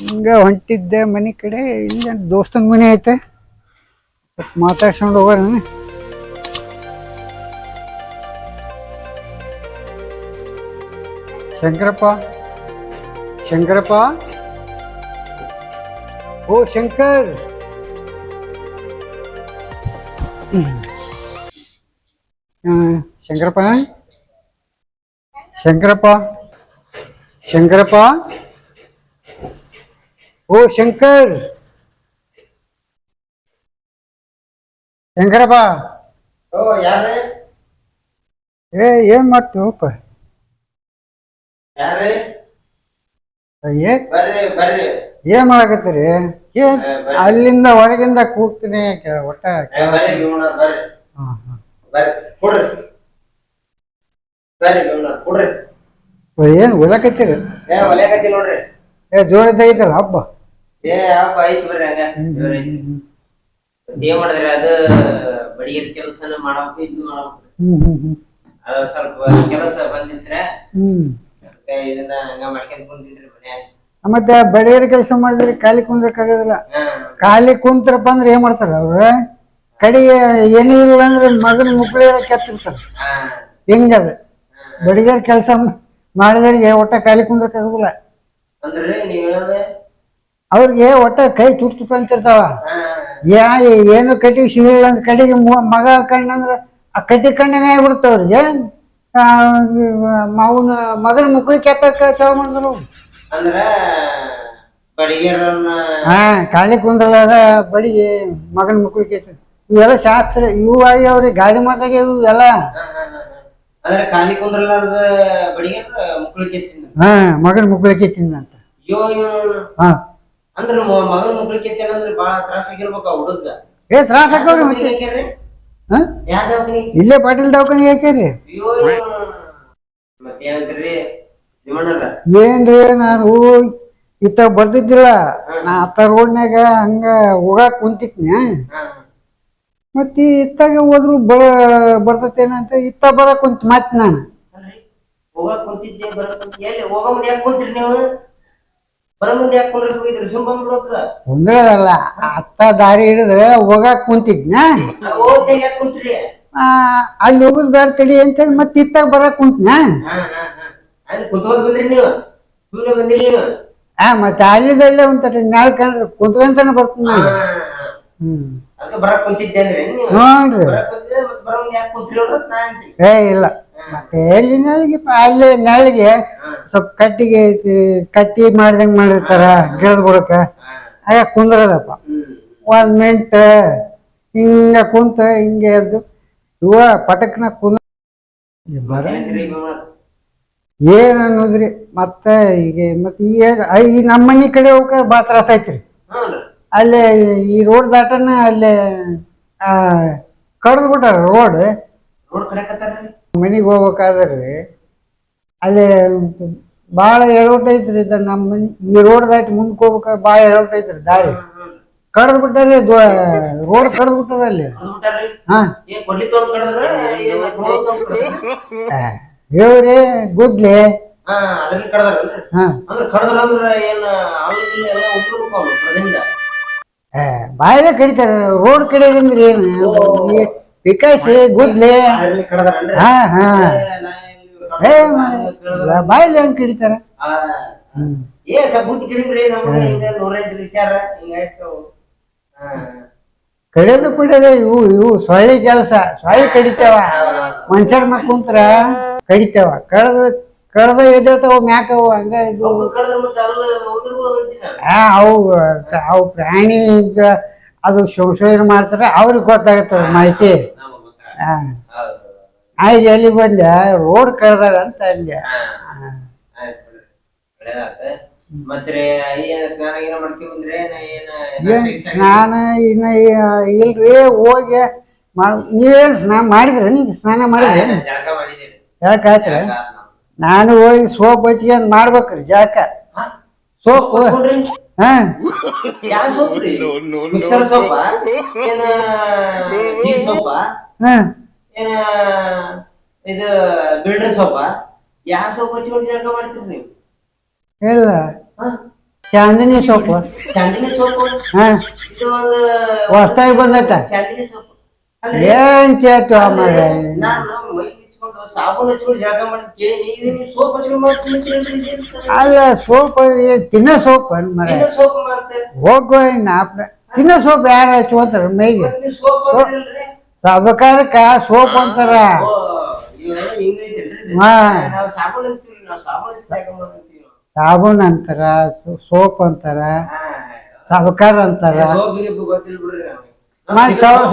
ಹಿಂಗ ಹೊಂಟಿದ್ದೆ ಮನೆ ಕಡೆ. ಇಲ್ಲಿ, ದೋಸ್ತನ ಮನೆ ಐತೆ. ಸ್ವಲ್ಪ ಮಾತಾಡ್ಸ್ಕೊಂಡು ಹೋಗೋಣ. ಶಂಕರಪ್ಪ. ಶಂಕರಪ್ಪ. ಓ, ಶಂಕರ್. ಹ್ಮ್. ಶಂಕರಪ್ಪ. ಶಂಕರಪ್ಪ. ಶಂಕರಪ್ಪ. ಓ ಶಂಕರ್. ಶಂಕರಪ್ಪ. ಏ ಏನ್ ಮಾಡ್ತೀವಪ್ಪ ಯಾರ್ರಿ? ಏ ಬರ್ರಿ ಬರ್ರಿ. ಏನ್ ಮಾಡಕತ್ತೀರಿ? ಏನ್ ಅಲ್ಲಿಂದ ಹೊರಗಿಂದ ಕೂಗ್ತೀನಿ ಒಟ್ಟ ಏನ್ ಉಳಕತ್ತೀರಿ ಏ ಒಲೆಕತ್ತಿ ನೋಡ್ರಿ. ಏ ಜೋರ ಐತಲ್ಲ ಹಬ್ಬ. ಏ ಹಬ್ಬ ಐತಿ ಬರ್ರಿ ಹಂಗ ಜೋರ್ ಐತಿ. ಏನ್ ಮಾಡಿದ್ರಿ ಅದು ಬಡಿಗಿರ್ ಕೆಲಸನ ಮಾಡಬೇಕು ಇದು ಮಾಡಬೇಕು ಹ್ಮ್ ಹ್ಮ್ ಹ್ಮ್ ಅದ ಸ್ವಲ್ಪ ಕೆಲಸ ಬಂದಿದ್ರೆ ಹ್ಮ್ ಅದಕ್ಕೆ ಇದನ್ನ ಹಂಗ ಮಾಡ್ಕೊಂಡ್ ಕುಂತಿದ್ರಿ ಮನ್ಯಾಗ ಮತ್ತೆ ಬಡಿಯರ್ ಕೆಲಸ ಮಾಡಿದ್ರೆ ಖಾಲಿ ಕುಂದ್ರಕ್ಕಾಗೋದಿಲ್ಲ ಹಾ ಖಾಲಿ ಕುಂತ್ರಪ್ಪ ಅಂದ್ರೆ ಏನ್ ಮಾಡ್ತಾರ ಅವ್ರು ಕಡೆಗೆ ಏನೂ ಇಲ್ಲ ಅಂದ್ರೆ ಮಗನ ಮುಕ್ಳಿ ಕೆತ್ತಿರ್ತಾರ ಹಾ ಹಿಂಗದ ಬಡಿಗರ್ ಕೆಲಸ ಮಾಡಿದವ್ರಿಗೆ ಒಟ್ಟ ಖಾಲಿ ಕುಂದ್ರಕ್ಕಾಗೋದಿಲ್ಲ ಅಂದ್ರಿ ನೀವ್ ಹೇಳೋದ ಅವ್ರಿಗೆ ಒಟ್ಟ ಕೈ ತುಟ್ ತುಟ್ ಅಂತಿರ್ತಾವ ಯಾ ಏನು ಕಟ್ಟಿಗೆ ಸಿಗಲಿಲ್ಲ ಅಂದ್ರೆ ಕಡೆಗೆ ಮು- ಮಗ ಕಣ್ಣಂದ್ರ ಆ ಕಟ್ಟಿ ಕಣ್ಣಿಗೆ ಆಗ್ಬಿಡ್ತ ಅವ್ರಿಗೆ ಅವನ ಮಗನ ಮುಖ ಕೆತ್ತಕ್ಕ ಚಾಲು ಮಾಡಿದ್ರು ಹಾ ಖಾಲಿ ಕುಂದ್ರಲಾದ ಬಡಿಗೆ ಮಗನ ಮುಕ್ಳಿ ಕೆತ್ತ. ಇವೆಲ್ಲ ಶಾಸ್ತ್ರ ಇವು ಆಗಿ ಅವ್ರಿಗೆ ಗಾಡಿ ಮಾತಾಗೆ ಇವೆಲ್ಲ. ಅಂದ್ರೆ ಖಾಲಿ ಕುಂದ್ರಲಾರ್ದ ಬಡಿಗೆ ತಿನ್ನ ಹಾ ಮಗನ ಅಯ್ಯೋ ಇವ್ನು ಹಾ. ಅಂದ್ರ ಮ- ಮಗನ್ ಮುಕ್ಳಿಗೆ ಅಂದ್ರೆ ಬಾಳ ತ್ರಾಸಾಗಿರ್ಬೇಕ ಹುಡುಗ. ಏ ತ್ರಾಸ ಹಾಕವ್ರಿ ಮತ್ತೆ? ಹಾಕ್ಯಾರ್ರಿ? ಯಾವ ದವಾಖಾನಿ ಇಲ್ಲೇ ಪಾಟೀಲ್ ದವಾಖಾನೆ ಹಾಕ್ಯಾರಿ ಅಯ್ಯೋ ನಿಮ್ಮಣ್ಣರ ಏನ್ರಿ ನಾನು ಇತ್ತ ಬರ್ತಿದ್ದಿಲ್ಲ ನಾ ಅತ್ತ ರೋಡ್ನ್ಯಾಗ ಹಂಗ ಹೋಗಾಕ್ ಕುಂತಿದ್ನ. ಮತ್ತಿ ಇತ್ತಾಗ ಹೋದ್ರು ಬ ಬರ್ತತೇನಂತ ಇತ್ತ ಬರಕ್ ಕುಂತ ಮತ್ ನಾನು. ಕುಂತಿದ್ದೆ ಬರಕ್ ಕುಂತ ಎಲ್ಲಿ? ಯಾಕೆ ಕುಂತ್ರಿ ನೀವು? ಬರ ಮುಂದೆ ಯಾಕೆ ಕುಂದ್ರಕ್ ಹೋಗಿದ್ರಿ ಸುಮ್ ಬಂದ್ಬಿಡ್ಬೇಕ. ಕುಂದ್ರದಲ್ಲ ಅತ್ತ ದಾರಿ ಹಿಡಿದು ಹೋಗಾಕ್ ಕುಂತಿದ್ನ? ಯಾಕೆ ಕುಂತ್ರಿ. ಆ, ಅಲ್ಲಿ ಹೋಗುದ್ ಬೇಡ ತಡಿ ಅಂತೇಳಿ ಮತ್ತೆ ಇತ್ತಾಗ ಬರಕ್ ಕುಂತ್ನ? ಹಾ ಹಾ ಹಾ. ಅಲ್ಲಿ ಕುಂತ್ಕೊಂಡ್ ಬಂದ್ರಿ ನೀವು. ಬಂದಿರಿ ನೀವು. ಆ ಮತ್ತೆ ಅಲ್ಲಿದಲ್ಲೇ ಒಂದ್ ನಾಳೆ ಕಂಡ್ರೆ ಕುಂತ್ಕೊಂತಾನೆ ಬರ್ತೀನಿ ನಾನು. ಹ್ಮ್. ಅದಕ್ಕೆ ಬರಕ್ ಕುಂತಿದ್ದೆ ಅಂದ್ರೆ ನೀವು. ಬರಕ್ ಕುಂತಿದ್ದೆ ಮತ್ತೆ ಬರ ಮುಂದೆ ಯಾಕೆ ಕುಂತ್ರಿ ಅವ್ರ ನಾ ಅಂತೀನಿ ಏ ಇಲ್ಲ. ಮತ್ತೆ ಎಲ್ಲಿ ನಳಿಗೆ ಅಲ್ಲಿ ನಳಿಗೆ ಸ್ವಲ್ಪ ಕಟ್ಟಿಗೆ ಐತಿ, ಕಟ್ಟಿ ಮಾಡ್ದಂಗ್ ಮಾಡಿರ್ತಾರ ಗಿಡದ ಬುಡಕ ಆಗ ಕುಂದ್ರದಪ್ಪ. ಒಂದ್ ಮಿಂಟ್, ಹಿಂಗ ಕುಂತ, ಹಿಂಗೆ ಎದ್ದು. ಇವ ಪಟಕ್ನ ಕುಂದ ಬರ? ಏನ್ ಅನ್ನೋದ್ರಿ? ಮತ್ತ ಈಗ, ಮತ್ತೆ ಈ ಈ ನಮ್ಮ ಮನೆ ಕಡೆ ಹೋಗ್ಕ ಬಾ ತ್ರಾಸ ಐತ್ರಿ. ಅಲ್ಲೇ ಈ ರೋಡ್ ದಾಟನ ಅಲ್ಲೇ ಕಡ್ದು ಬಿಟ್ಟಾರ ರೋಡ್. ರೋಡ್ ಮನಿಗೆ ಹೋಗ್ಬೇಕಾದ್ರೆ ಅಲ್ಲಿ ಭಾಳ ಎಳೋಟ ಐತ್ರಿ ಇದ ನಮ್ಮ ಮನೆ. ಈ ರೋಡ್ ದಾಟಿ ಮುಂದಕ್ಕೆ ಹೋಗ್ಬೇಕಾದ್ರೆ ಭಾಳ ಎಳೋಟ ಐತ್ರಿ ದಾರಿ. ಕಡ್ದು ಬಿಟ್ಟಾರೆ ರೋಡ್ ಕಡ್ದು ಬಿಟ್ಟಾರ ಅಲ್ಲಿ? ಹಾ? ಹೇಳ್ರಿ ಗುದ್ಲಿ. ಹಾ ಅದ್ರಲ್ಲಿ ಕಡ್ದಾರಲ್ರಿ? ಹಾ. ಅಂದ್ರ ಕಡ್ದ್ರ ಅಂದ್ರ ಏನ್ ಅಲ್ಲಿ ಎಲ್ಲ ಉದ್ರಬೇಕು ಅವ್ನು ಕಡದಿಂದ ಬಾಯಿಲೆ ಕಡಿತಾರ ರೋಡ್ ಕಡಿಯೋದಂದ್ರೆ ಏನು? ಪಿಕಾಸಿ ಗುದ್ಲಿ ಹಾ ಹಾ. ಏ, ಬಾಯಲ್ಲಿ ಹೆಂಗ್ ಕಡಿತಾರ? ಆ, ಏ ಸ್ವಲ್ಪ ಬುದ್ಧಿ ಕಡಿಮ್ರಿ ನಮ್ಗೆ ಹಿಂಗ ನೂರೆಂಟು ವಿಚಾರ ಹಿಂಗಾಯ್ತು ಹಾ ಕಡಿಯೋದು ಕುಡಿಯೋದು ಇವು ಇವು ಸೊಳ್ಳೆ ಕೆಲಸ. ಸೊಳ್ಳೆ ಕಡಿತಾವ. ಮನುಷ್ಯರ ಮಕ್ಕ ಕುಂತ್ರ ಕಡಿತಾವ. ಕಳೆದ ಕಳೆದ ಎದ್ದೇಳ್ತಾವ ಮ್ಯಾಕವು ಹಂಗ ಇದು. ಆ, ಅವು ಅವು ಪ್ರಾಣಿ ಅದು ಸಂಶೋಧನೆ ಮಾಡ್ತಾರೆ ಅವ್ರಿಗೆ ಗೊತ್ತಾಗತ್ತದ ಮಾಹಿತಿ ನಮಗ್ ಗೊತ್ತಾಗಲ್ಲ. ಆ, ಹೌದು. ಆಯ್ತು ಎಲ್ಲಿ ಬಂದೆ ರೋಡ್ ಕಳ್ದಾರ ಅಂತ ಅಂದೆ. ಏನ್ ಸ್ನಾನ ಗೀನ ಮಾಡ್ಕೊಂಡ್ ಬಂದ್ರೆ ಏನ ಏನ ಏನ್ ಸ್ನಾನ ಇನ್ನ ಇಲ್ರಿ ಹೋಗಿ ಮಾಡ್- ನೀವೇನ್ ಸ್ನಾನ ಮಾಡಿದ್ರಿ? ನೀವು ಸ್ನಾನ ಮಾಡಿದ್ರಿ? ಯಾಕೆ. ನಾನು ಹೋಗಿ ಸೋಪ್ ಹಚ್ಕೊಂಡ್ ಮಾಡ್ಬೇಕ್ರಿ ಜಾಕ? ಸೋಪ್? ಹಾ. ಯಾವ ಸೋಪ್? ಇದು ಬಿಲ್ಡರ್ ಸೋಪ? ಯಾವ ಸೋಪ್ ಹಚ್ಕೊಂಡು ಜಳಕ ಮಾಡ್ತೀರಿ ನೀವು? ಇಲ್ಲ? ಚಾಂದಿನಿ ಸೋಪ್. ಚಾಂದಿನಿ ಸೋಪ್? ಹಾ. ಇದು ಒಂದು ಹೊಸ್ದಾಗಿ ಬಂದೈತ? ಚಾಂದಿನಿ ಸೋಪ್. ಏನ್ ಕೇಳ್ತು ಆಮೇಲೆ ನಾನು ಮೈ ಹಚ್ಕೊಂಡು ಸಾಬೂನ್ ಹಚ್ಕೊಂಡು ಜಳಕ ಮಾಡಿ ಇದು ನೀವು ಸೋಪ್ ಹಚ್ಕೊಂಡು ಮಾಡ್ತೀನಿ ಅಲ್ಲ ಸೋಪ್ ತಿನ್ನೋ ಸೋಪ್ ಮರ ಸೋಪ್ ಮಾಡ್ತಾರೆ ಹೋಗೋ ತಿನ್ನೋ ಸೋಪ್ ಯಾರು ಹಚ್ಕೋತಾರ ಮೈಗೆ. ಸೋಪ್ ಸಬಕಾರಕ್ಕ ಸೋಪ್ ಅಂತಾರ. ಸಾಬೂನ್. ಅಂತಾರ ಸೋಪ್ ಅಂತಾರ. ಸಬಕಾರ ಅಂತಾರ.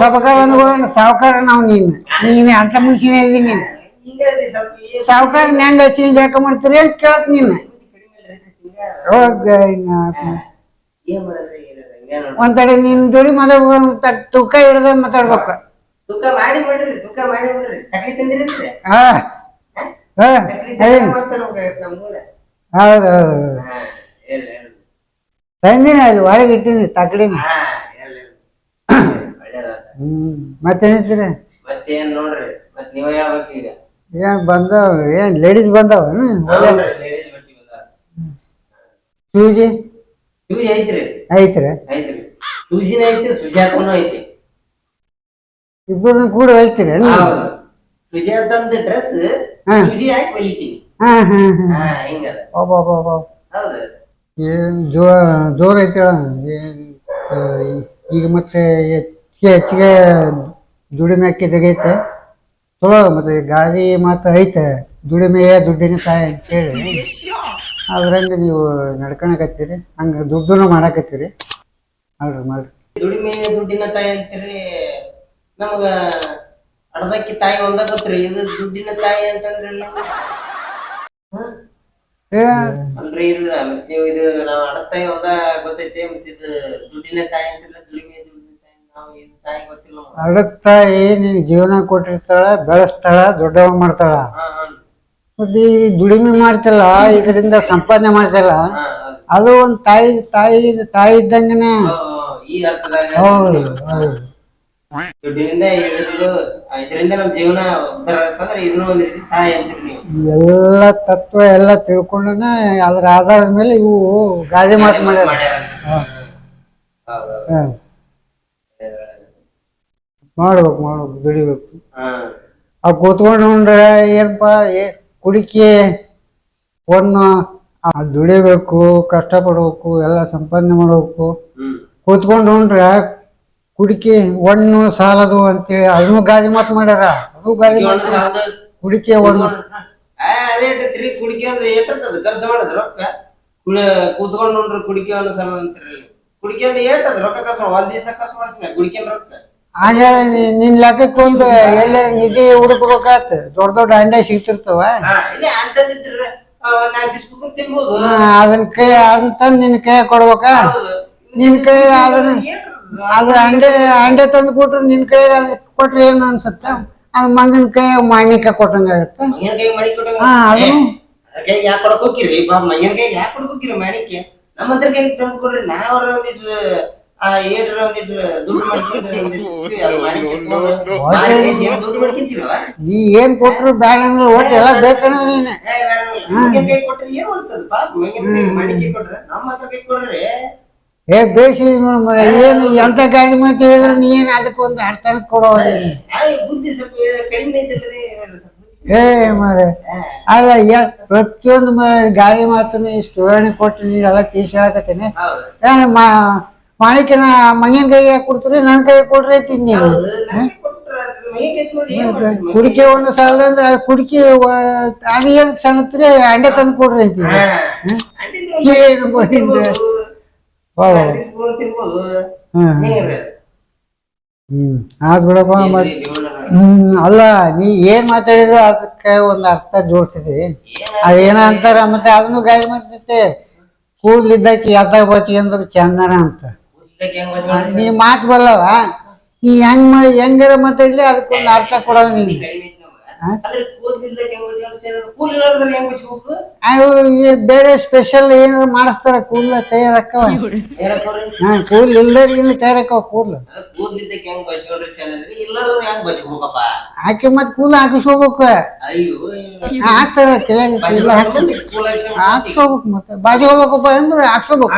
ಸಬಕಾರ ಅಂದ್ಕೊಳ್ಳ ಸಾವುಕಾರ ನಾವು ನೀನ್ ನೀನು ಅಂತ ಮುಂಚಿನ ಇದೀನಿ ನೀನು. ಸಾವುಕಾರ ಹೆಂಗ ಹಚ್ಚಿ ಯಾಕೆ ಮಾಡ್ತೀರಿ ಅಂತ ಕೇಳತ್ ನೀನು. ಒಂದ್ ಕಡೆ ನಿನ್ ಜೋಡಿ ಮಾತಾಡ್ಬೇಕು ತೂಕ ಹಿಡ್ದ ಮಾತಾಡ್ಬೇಕು. ತೂಕ ಮಾಡಿ ಬಿಡ್ರಿ ತೂಕ ಮಾಡಿ ಬಿಡ್ರಿ. ತಕ್ಲಿ ಹಾ. ಹಾ? ಹೌದ್ ತಂದಿನಿ ಅಲ್ಲಿ ಒಳಗೆ ಇಟ್ಟಿನಿ ತಕಡಿನಿ ಹ್ಮ್. ಮತ್ತೇನ್ ನೋಡ್ರಿ? ಮತ್ ನೀವ ಹೇಳ್ಬೇಕು ಈಗ. ಏನ್ ಬಂದಾವ ಏನ್ ಲೇಡೀಸ್ ಬಂದಾವ ಲೇಡೀಸ್ ಬಟ್ಟಿ ಬಂದಾರ ಸೂಜಿ? ಸೂಜಿ ಐತ್ರಿ. ಐತ್ರಿ. ಐತ್ರಿ. ಸೂಜಿನ ಐತಿ ಸುಜಾತನು ಐತಿ ಇಬ್ಬರನ್ನ ಕೂಡ ಹೌದು. ಸುಜಾತಂದ ಡ್ರೆಸ್. ಸುಜಿ ಹಾಕಿ ಹೊಲಿತೀವಿ ಹಿಂಗದ. ಹೌದು. ಏನ್ ಜೋ ಜೋರ್ ಐತಿ ಈಗ ಮತ್ತೆ ಹೆಚ್ಚಿಗೆ ಹೆಚ್ಚಿಗೆ ದುಡಿಮೆ ಅಕ್ಕಿದಾಗೈತೆ ಚಲೋ ಮತ್ತೆ ಗಾಳಿ ಮಾತ್ರ ಐತೆ. ದುಡಿಮೆಯ ದುಡ್ಡಿನ ತಾಯಿ ಅಂತೇಳಿ ಅದ್ರಂಗೆ ನೀವು ನಡ್ಕೊಳಕತ್ತೀರಿ. ಹಂಗ ದುಡ್ಡನ್ನು ಮಾಡಾಕತ್ತೀರಿ. ಮಾಡ್ರಿ ಮಾಡ್ರಿ. ದುಡಿಮೆ ದುಡ್ಡಿನ ತಾಯಿ ಅಂತೀರಿ. ನಮಗ ಅರ್ಧಕ್ಕಿ ತಾಯಿ ಒಂದ ಗೊತ್ತ್ರಿ ಇದು ದುಡ್ಡಿನ ತಾಯಿ ಅಂತಂದ್ರಲ್ಲ ಅಲ್ರಿ ಇಲ್ಲ ಮತ್ ನೀವು ಇದು ನಾವು ಅಡ ತಾಯಿ ಒಂದ ಗೊತ್ತೈತಿ ಮತ್ ಇದು ದುಡ್ಡಿನ ತಾಯಿ ಅಂತಿಲ್ಲ ದುಡಿಮೆ ದುಡ್ಡಿನ ತಾಯಿ ನಾವು ಇದು ತಾಯಿ ಗೊತ್ತಿಲ್ಲ ನಿನ್ ಜೀವನ ಕೊಟ್ಟಿರ್ತಾಳ ಬೆಳೆಸ್ತಾಳ ದೊಡ್ಡವ ಮಾಡ್ತಾಳ. ಮತ್ತೆ ಈ ದುಡಿಮೆ ಮಾಡ್ತಲ್ಲ ಇದರಿಂದ ಸಂಪಾದನೆ ಮಾಡ್ತಲ್ಲ. ಅದು ಒಂದ್ ತಾಯಿ ತಾಯಿ ತಾಯಿ ಇದ್ದಂಗೆನೆ. ಹೌದು ಹೌದು. ದುಡ್ಡಿನಿಂದ ಇದ್ರದ್ದು ಇದರಿಂದ ನಮ್ ಜೀವನ ಉದ್ಧಾರ ಆಗತ್ತಂದ್ರೆ ಇದನ್ನು ಒಂದ್ ರೀತಿ ತಾಯಿ ಅಂತೀರಿ ನೀವು ಎಲ್ಲ ತತ್ವ ಎಲ್ಲ ತಿಳ್ಕೊಂಡನ ಅದ್ರ ಆಧಾರದ ಮೇಲೆ ಇವು ಗಾದೆ ಮಾತು ಮಾಡ್ಯಾರ. ಹಾ. ಹೌದು, ಹೌದು. ಹಾ. ಮಾಡ್ಬೇಕು ಮಾಡ್ಬೇಕು ದುಡಿಬೇಕು ಹಾ. ಆ ಕೂತ್ಕೊಂಡು ಉಂಡ್ರೆ ಏನಪ್ಪ ಏ ಕುಡಿಕೆ ಒಂದು ಆ ದುಡಿಬೇಕು ಕಷ್ಟಪಡ್ಬೇಕು ಎಲ್ಲ ಸಂಪಾದನೆ ಮಾಡ್ಬೇಕು ಹ್ಮ್ ಕೂತ್ಕೊಂಡು ಉಂಡ್ರೆ ಕುಡಿಕೆ ಒಣ್ಣು ಸಾಲದು ಅಂತೇಳಿ ಅದನ್ನು ಗಾದಿ ಮಾತು ಮಾಡ್ಯಾರ. ಅದು ಗಾದಿ ಮಾತು ಕುಡಿಕೆ ಒಣ್ಣು ಕುಡಿಕೆ ಅಂದ್ರೆ ಏಟತ್ತದ ಕೆಲಸ ಮಾಡದ್ ರೊಕ್ಕ. ಕೂತ್ಕೊಂಡು ನೋಡ್ರಿ ಕುಡಿಕೆ ಅನ್ನೋ ಸಲ ಅಂತೀರಲ್ಲ ಕುಡಿಕೆ ಅಂದ್ರೆ ಏಟದ ರೊಕ್ಕ ಖರ್ಚು ಮಾಡ್- ಒಂದ್ ದಿವಸ ಖರ್ಚು ಮಾಡ್ತೀನಿ ಕುಡಿಕೆ ರೊಕ್ಕ. ನೀ- ನಿನ್ ಲೆಕ್ಕಕ್ಕೆ ಒಂದು ಎಲ್ಲರ ನಿಧಿ ಹುಡುಕ್ಬೇಕಾತ್ ದೊಡ್ಡ ದೊಡ್ಡ ಅಂಡೆ ಸಿಗ್ತಿರ್ತಾವ. ಅದನ್ನ ಕೈ ಅದನ್ನ ತಂದು ನಿನ್ ಕೈ ಕೊಡ್ಬೇಕಾ. ನಿನ್ ಕೈ ಅದನ್ನ? ಅದು ಅಂಡೆ ಅಂಡೆ ತಂದು ಕೊಟ್ರೆ ನಿನ್ ಕೈ ಕೊಟ್ರೆ ಏನ್ ಅನ್ಸತ್ತ ಅದು ಮಂಗನ ಕೈ ಮಾಣಿಕ ಕೊಟ್ಟಂಗ ಆಗತ್ತ ಮಂಗನ ಕೈ ಮಾಡಿ ಕೊಟ್ಟಾಗ ಹಾ ಅದು ಕೈ ಯಾಕೆ ಕೊಡಕ್ ಹೋಗಿರಿ ಪಾಪ ಮಂಗನ ಕೈ ಯಾಕೆ ಕೊಡಕ್ ಹೋಗಿರಿ ಮಾಡಿಕೆ ನಮ್ಮ ಹತ್ರ ಕೈ ತಂದು ಕೊಡ್ರಿ ನಾವ್ರ ಒಂದಿಟ್ಟು ಆ ಏಟ್ರ ಒಂದಿಟ್ಟು ದುಡ್ಡು ಮಾಡ್ಕೊಂಡ್ರೆ ಒಂದಿಟ್ಟು ಅದು ಮಾಡಿಕೆ ತಗೊಂಡು ಮಾಡಿ ಕೈಸಿ ಏನ್ ದುಡ್ಡು ಮಾಡ್ಕೊಂತೀವಲ್ಲ ನೀ ಏನ್ ಕೊಟ್ರು ಬ್ಯಾಡ ಅಂದ್ರೆ ಒಟ್ಟು ಎಲ್ಲ ಬೇಕನ್ನ ನೀನ್ ಮಂಗನ ಕೈ ಕೊಟ್ರೆ ಏನ್ ಮಾಡ್ತದ ಪಾಪ ಮಂಗನ ಕೈ ಮಾಡಿಕೆ ಕೊಟ್ರೆ ನಮ್ಮ ಹತ್ರ ಕೈ ಕೊಡ್ರಿ ಏ ಬೇಸಿ ಏನು ಎಂತ ಗಾಡಿ ಮಾತು ಹೇಳಿದ್ರೆ ನೀ ಏನು ಅದಕ್ಕೆ ಒಂದು ಅರ್ಥ ಕೊಡೋ ಏ ಮಾರೆ. ಅಲ್ಲ ಪ್ರತಿಯೊಂದು ಗಾಡಿ ಮಾತನ್ನ ಇಷ್ಟು ವಿವರಣೆ ಕೊಟ್ಟು ನೀ ಎಲ್ಲ ತೀಸ್ ಹೇಳಕತ್ತೀನಿ. ಮಾಣಿಕ್ಯನ ಮಂಗನ ಕೈಗೆ ಕೊಡ್ತೀರಿ ನನ್ನ ಕೈ ಕೊಡ್ರಿ ತಿನ್ನಿ? ಕುಡಿಕೆ ಒಂದು ಸಾಲ ಅಂದ್ರೆ ಕುಡಿಕೆ ಅದು ಏನು ಸಣ್ಣತ್ರಿ ಅಂಡೆ ತಂದು ಕೊಡ್ರಿ ಅಂತೀನಿ. ಏನು ಸ್ಪೂನ್? ತಿನ್ಬೋದು. ಹ್ಮ್. ಆದ್ ಬಿಡಪ್ಪ ಮತ್ ಹ್ಮ್. ಅಲ್ಲ ನೀ ಏನ್ ಮಾತಾಡಿದ್ರು ಅದಕ್ಕೆ ಒಂದ್ ಅರ್ಥ ಜೋಡ್ಸಿದಿ. ಅದೇನ ಅಂತಾರ ಮತ್ತೆ ಅದನ್ನು ಗಾಯ ಮಾಡ್ತೈತೆ ಕೂದ್ಲಿದ್ದಕ್ಕೆ ಯಾತಾಗ ಬಚ್ಚಿ ಅಂದ್ರೆ ಚಂದನ ಅಂತ. ಹೆಂಗ್? ನೀ ಮಾತು ಬಲ್ಲವ? ನೀ ಹೆಂಗ್ ಮ- ಹೆಂಗಾರ ಮಾತಾಡ್ಲಿ? ಅದಕ್ಕೊಂದು ಅರ್ಥ ಕೊಡೋದು ನೀನು ಬೇರೆ ಸ್ಪೆಷಲ್ ಏನಾರ ಮಾಡಿಸ್ತಾರ ಕೂದಲ ತಯಾರಕ್ಕವ? ಹಾ ಕೂದ್ಲು ಇಲ್ದವ್ರಿಗೆ ತಯಾರಕ್ಕವ ಕೂದ್ಲು? ಹಾಕಿ ಮತ್ ಕೂದ್ಲು ಹಾಕಿಸ್ಕೋಬೇಕು. ಅಯ್ಯೋ. ಹಾಕ್ತಾರ ತಲೆಗೆ ಕೂದ್ಲು ಹಾಕಿ. ಹಾಕ್ಸ್ಕೋಬೇಕು ಮತ್ತೆ. ಬಾಜಿ ಹೋಗ್ಬೇಕಪ್ಪ ಅಂದ್ರೆ ಹಾಕ್ಸ್ಕೋಬೇಕು.